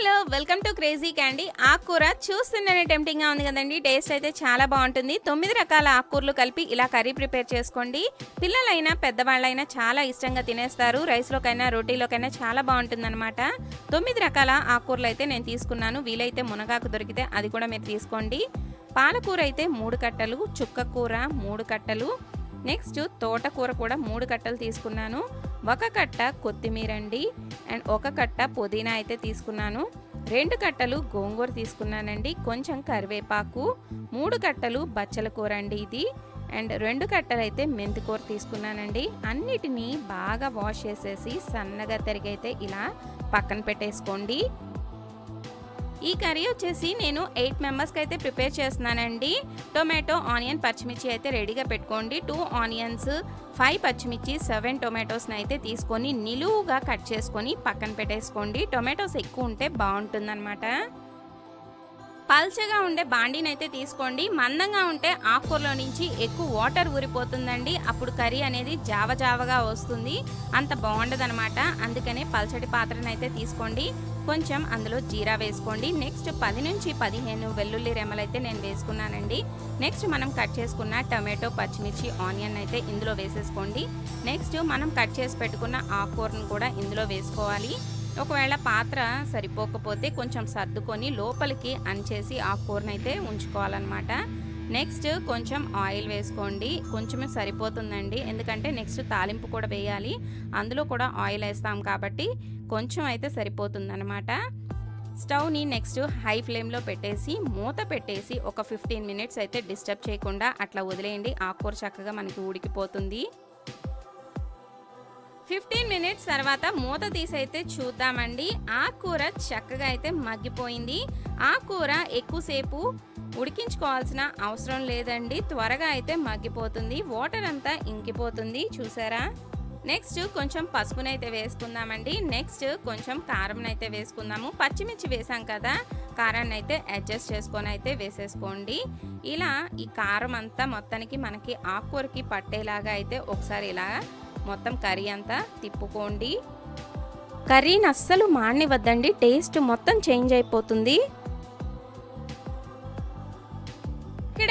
Hello welcome to crazy candy. ఆకుకూర చూస్తుందనే టెంప్టింగ్గా ఉంది కదండి. టేస్ట్ అయితే చాలా బాగుంటుంది. తొమ్మిది రకాల ఆకుకూరలు కలిపి ఇలా కర్రీ ప్రిపేర్ చేసుకోండి. పిల్లలైనా పెద్దవాళ్ళైనా చాలా ఇష్టంగా తినేస్తారు. రైస్లోకైనా రోటీలోకైనా చాలా బాగుంటుందన్నమాట. తొమ్మిది రకాల ఆకుకూరలు అయితే నేను తీసుకున్నాను. వీలైతే మునగాకు దొరికితే అది కూడా మీరు తీసుకోండి. పాలకూర అయితే మూడు కట్టలు చుక్క కూర మూడు కట్టలు. నెక్స్ట్ తోటకూర కూడా మూడు కట్టలు తీసుకున్నాను. ఒక కట్ట కొత్తిమీర అండి అండ్ ఒక కట్ట పుదీనా అయితే తీసుకున్నాను. రెండు కట్టలు గోంగూర తీసుకున్నానండి. కొంచెం కరివేపాకు మూడు కట్టలు బచ్చల కూర అండి ఇది. అండ్ రెండు కట్టలు అయితే మెంతికూర తీసుకున్నానండి. అన్నిటినీ బాగా వాష్ చేసేసి సన్నగా తరిగైతే ఇలా పక్కన పెట్టేసుకోండి. ఈ కర్రీ వచ్చేసి నేను ఎయిట్ మెంబర్స్కి అయితే ప్రిపేర్ చేస్తున్నానండి. టొమాటో ఆనియన్ పచ్చిమిర్చి అయితే రెడీగా పెట్టుకోండి. టూ ఆనియన్స్ ఫైవ్ పచ్చిమిర్చి సెవెన్ టొమాటోస్ని అయితే తీసుకొని నిలువుగా కట్ చేసుకొని పక్కన పెట్టేసుకోండి. టొమాటోస్ ఎక్కువ ఉంటే బాగుంటుందన్నమాట. పల్చగా ఉండే బాండీని అయితే తీసుకోండి. మందంగా ఉంటే ఆకుకూరలో నుంచి ఎక్కువ వాటర్ ఊరిపోతుందండి. అప్పుడు కర్రీ అనేది జావ జావగా వస్తుంది. అంత బాగుండదనమాట అందుకనే పల్చటి పాత్రను అయితే తీసుకోండి. కొంచెం అందులో జీరా వేసుకోండి. నెక్స్ట్ పది నుంచి పదిహేను వెల్లుల్లి రెమ్మలు అయితే నేను వేసుకున్నానండి. నెక్స్ట్ మనం కట్ చేసుకున్న టమాటో పచ్చిమిర్చి ఆనియన్ అయితే ఇందులో వేసేసుకోండి. నెక్స్ట్ మనం కట్ చేసి పెట్టుకున్న ఆకుకూరను కూడా ఇందులో వేసుకోవాలి. ఒకవేళ పాత్ర సరిపోకపోతే కొంచెం సర్దుకొని లోపలికి అంచేసి ఆ కూరనైతే ఉంచుకోవాలన్నమాట. నెక్స్ట్ కొంచెం ఆయిల్ వేసుకోండి. కొంచెమే సరిపోతుందండి. ఎందుకంటే నెక్స్ట్ తాలింపు కూడా వేయాలి. అందులో కూడా ఆయిల్ వేస్తాం కాబట్టి కొంచెం అయితే సరిపోతుందన్నమాట. స్టవ్ని నెక్స్ట్ హై ఫ్లేమ్లో పెట్టేసి మూత పెట్టేసి ఒక ఫిఫ్టీన్ మినిట్స్ అయితే డిస్టర్బ్ చేయకుండా అట్లా వదిలేయండి. ఆకుకూర చక్కగా మనకి ఉడికిపోతుంది. ఫిఫ్టీన్ మినిట్స్ తర్వాత మూత తీసి అయితే చూద్దామండి. ఆ కూర చక్కగా అయితే మగ్గిపోయింది. ఆ కూర ఎక్కువసేపు ఉడికించుకోవాల్సిన అవసరం లేదండి. త్వరగా అయితే మగ్గిపోతుంది. వాటర్ అంతా ఇంకిపోతుంది. చూసారా? నెక్స్ట్ కొంచెం పసుపునైతే వేసుకుందామండి. నెక్స్ట్ కొంచెం కారం అయితే వేసుకుందాము. పచ్చిమిర్చి వేసాం కదా కారాన్ని అయితే అడ్జస్ట్ చేసుకొని అయితే వేసేసుకోండి. ఇలా ఈ కారం అంతా మొత్తానికి మనకి ఆకుకూరకి పట్టేలాగా అయితే ఒకసారి ఇలా మొత్తం కర్రీ అంతా తిప్పుకోండి. కర్రీని అస్సలు మాడనివద్దండి టేస్ట్ మొత్తం చేంజ్ అయిపోతుంది.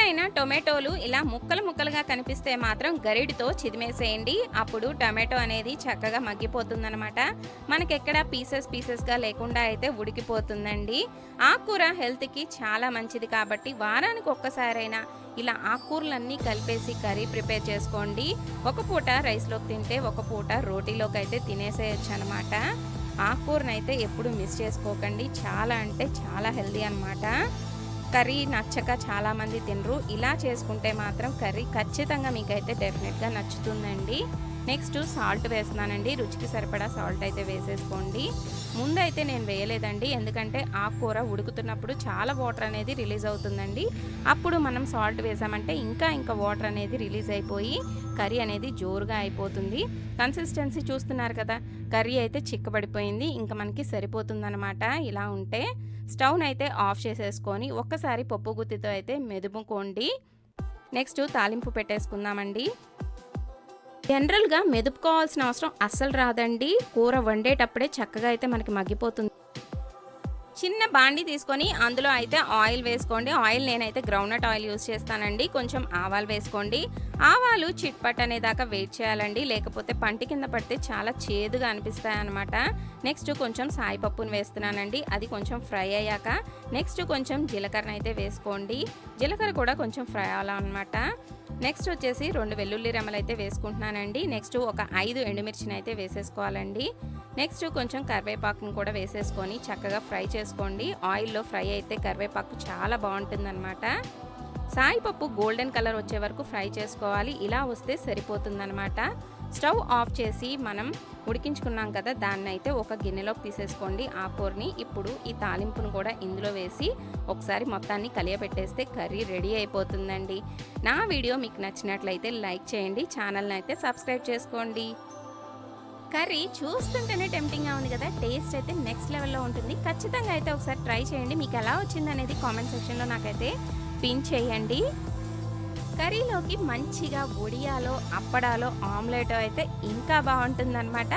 ఎప్పుడైనా టొమాటోలు ఇలా ముక్కలు ముక్కలుగా కనిపిస్తే మాత్రం గరిడితో చిదిమేసేయండి. అప్పుడు టొమాటో అనేది చక్కగా మగ్గిపోతుందనమాట మనకెక్కడ పీసెస్ పీసెస్గా లేకుండా అయితే ఉడికిపోతుందండి. ఆకుకూర హెల్త్కి చాలా మంచిది కాబట్టి వారానికి ఒక్కసారైనా ఇలా ఆకుకూరలన్నీ కలిపేసి కర్రీ ప్రిపేర్ చేసుకోండి. ఒక పూట రైస్లోకి తింటే ఒక పూట రోటీలోకి అయితే తినేసేయచ్చు అనమాట ఆకుకూరనైతే ఎప్పుడు మిస్ చేసుకోకండి. చాలా అంటే చాలా హెల్దీ అనమాట కర్రీ నచ్చక చాలామంది తినరు. ఇలా చేసుకుంటే మాత్రం కర్రీ ఖచ్చితంగా మీకైతే డెఫినెట్గా నచ్చుతుందండి. నెక్స్ట్ సాల్ట్ వేస్తున్నానండి. రుచికి సరిపడా సాల్ట్ అయితే వేసేసుకోండి. ముందైతే నేను వేయలేదండి. ఎందుకంటే ఆకుకూర ఉడుకుతున్నప్పుడు చాలా వాటర్ అనేది రిలీజ్ అవుతుందండి. అప్పుడు మనం సాల్ట్ వేసామంటే ఇంకా ఇంకా వాటర్ అనేది రిలీజ్ అయిపోయి కర్రీ అనేది జోరుగా అయిపోతుంది. కన్సిస్టెన్సీ చూస్తున్నారు కదా కర్రీ అయితే చిక్కబడిపోయింది. ఇంకా మనకి సరిపోతుందనమాట ఇలా ఉంటే స్టవ్ని అయితే ఆఫ్ చేసేసుకొని ఒక్కసారి పప్పు గుత్తితో అయితే మెదుపుకోండి. నెక్స్ట్ తాలింపు పెట్టేసుకుందామండి. జనరల్గా మెదుపుకోవాల్సిన అవసరం అస్సలు రాదండి. కూర వండేటప్పుడే చక్కగా అయితే మనకి మగ్గిపోతుంది. చిన్న బాండి తీసుకొని అందులో అయితే ఆయిల్ వేసుకోండి. ఆయిల్ నేనైతే గ్రౌండ్నట్ ఆయిల్ యూస్ చేస్తానండి. కొంచెం ఆవాలు వేసుకోండి. ఆవాలు చిట్పట్ అనేదాకా వెయిట్ చేయాలండి. లేకపోతే పంటి కింద పడితే చాలా చేదుగా అనిపిస్తాయి అనమాట నెక్స్ట్ కొంచెం సాయిపప్పును వేస్తున్నానండి. అది కొంచెం ఫ్రై అయ్యాక నెక్స్ట్ కొంచెం జీలకర్ర అయితే వేసుకోండి. జీలకర్ర కూడా కొంచెం ఫ్రై అవ్వాలన్నమాట. నెక్స్ట్ వచ్చేసి రెండు వెల్లుల్లి రెమ్మలు అయితే వేసుకుంటున్నానండి. నెక్స్ట్ ఒక ఐదు ఎండుమిర్చిని అయితే వేసేసుకోవాలండి. నెక్స్ట్ కొంచెం కరివేపాకును కూడా వేసేసుకొని చక్కగా ఫ్రై చేసుకోండి ఆయిల్లో ఫ్రై అయితే కరివేపాకు చాలా బాగుంటుందన్నమాట. సాయిపప్పు గోల్డెన్ కలర్ వచ్చే వరకు ఫ్రై చేసుకోవాలి. ఇలా వస్తే సరిపోతుందన్నమాట. స్టవ్ ఆఫ్ చేసి మనం ఉడికించుకున్నాం కదా దాన్ని అయితే ఒక గిన్నెలోకి తీసేసుకోండి. ఆ కూరని ఇప్పుడు ఈ తాలింపును కూడా ఇందులో వేసి ఒకసారి మొత్తాన్ని కలియబెట్టేస్తే కర్రీ రెడీ అయిపోతుందండి. నా వీడియో మీకు నచ్చినట్లయితే లైక్ చేయండి. ఛానల్ని అయితే సబ్స్క్రైబ్ చేసుకోండి. కర్రీ చూస్తుంటేనే టెంప్టింగ్గా ఉంది కదా. టేస్ట్ అయితే నెక్స్ట్ లెవెల్లో ఉంటుంది. ఖచ్చితంగా అయితే ఒకసారి ట్రై చేయండి. మీకు ఎలా వచ్చింది అనేది కామెంట్ సెక్షన్లో నాకైతే పిన్ చేయండి. కర్రీలోకి మంచిగా ఒడియాలో అప్పడాలో ఆమ్లెట్ అయితే ఇంకా బాగుంటుందన్నమాట.